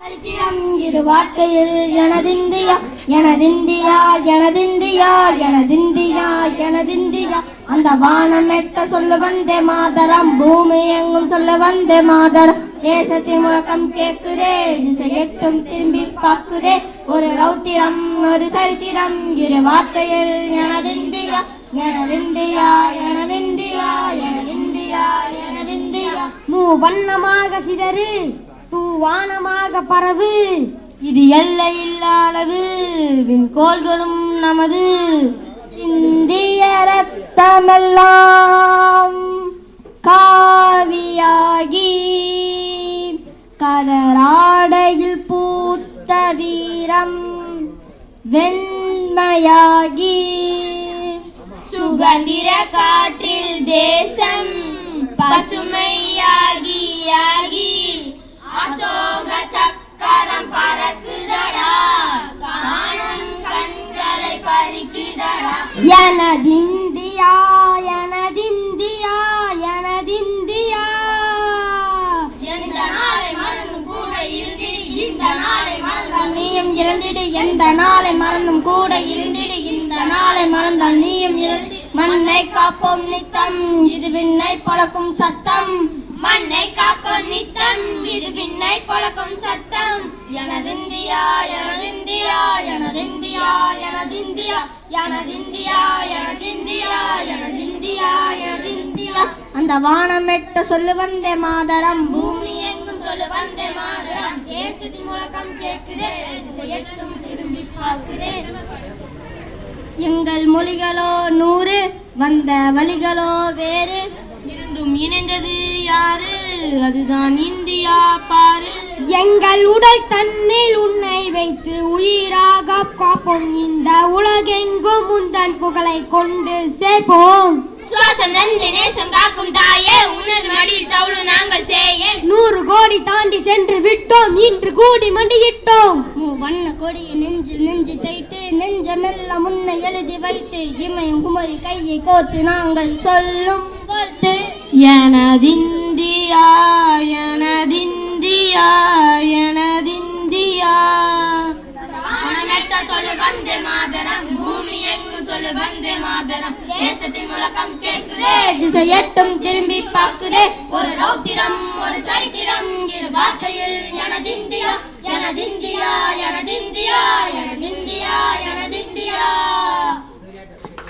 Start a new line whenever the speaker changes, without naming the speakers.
சரித்திரம் இரு வார்த்தையில் எனதிந்தியா எனதிந்தியா எனதிந்தியா எனதிந்தியா எனதிந்தியா. அந்த வானம் எட்ட சொல்ல வந்தே மாதரம் பூமி எங்கும் சொல்ல வந்தே மாதரம். தேசத்தின் முழக்கம் கேட்குதே திசை எட்டும் திரும்பி பார்க்குதே. ஒரு ரௌத்திரம் ஒரு சரித்திரம் இரு வார்த்தையில் எனதிந்தியா எனதிந்தியா எனதிந்தியா எனதிந்தியா எனதிந்தியா. மூ வண்ணமாக சிதறு தூவானமாக பரவு. இது எல்லை அளவு விண்கோள்களும் நமது. இந்திய ரத்தமெல்லாம் காவியாகி கதராடையில் பூத்த வீரம் வெண்மையாகி
சுகந்திர காற்றில் தேசம் பசுமையா
எனதிந்தியா எனதிந்தியா எனதிந்தியா
எந்த நாளை மறந்தும் கூட இருந்திடு இந்த நாளை மறந்தால்
நீயும் இறந்திடு எந்த நாளை மறந்தும் கூட இருந்திடு இந்த நாளை மறந்தால் நீயும் இறந்து மண்ணை காப்போம் நித்தம் இது விண்ணை பழக்கும் சத்தம்
மண்ணை காக்கும் நித்தம் இது பின்னை பழக்கும் சத்தம்.
எனதிந்தியா எனதிந்தியா எனதிந்தியா எனதிந்தியா எனதிந்தியா எனதிந்தியா எனதிந்தியா எனதிந்தியா அந்த வானம் எட்ட சொல்லு வந்தே மாதரம்.
பூமி எங்கும் சொல்லு வந்தே மாதரம். தேசத்தின் முழக்கம் எட்டும் திரும்பி பார்க்குதே.
எங்கள் மொழிகளோ நூறு வந்த வழிகளோ வேறு.
இருந்தும் இணைந்தது யாரு? அதுதான் இந்தியா பாரு.
எங்கள் உடல் தன்னில் உன்னை வைத்து உயிராக காப்போம். இந்த உலகெங்கும் உந்தன் புகழை கொண்டு சேர்ப்போம்.
சுவாசம் நஞ்சை நேசம் காக்கும் தாயே. உனது மடியில் தவளும் நாங்கள் செய்ய
நூறு கோடி தாண்டி சென்று விட்டோம். இன்று கூடி மண்டியிட்டோம். வண்ண கொடியை நெஞ்சில் நெஞ்சு தைத்து நெஞ்சமெல்லாம் முன்னை எழுதி வைத்து இமையும் குமரி கையை கோத்து நாங்கள் சொல்லும்
எனதிந்தியா எனதிந்தியா எனதிந்தியா மனமெட்ட சொல்லு வந்தே மாதரம். பூமி எங்கும் சொல்லு வந்தே மாதரம். தேசத்தின் முழக்கம் கேட்குதே
திசை எட்டும் திரும்பி பார்க்குதே.
ஒரு ரௌத்திரம் ஒரு சரித்திரம். இரு வார்த்தையில் எனதிந்தியா எனதிந்தியா என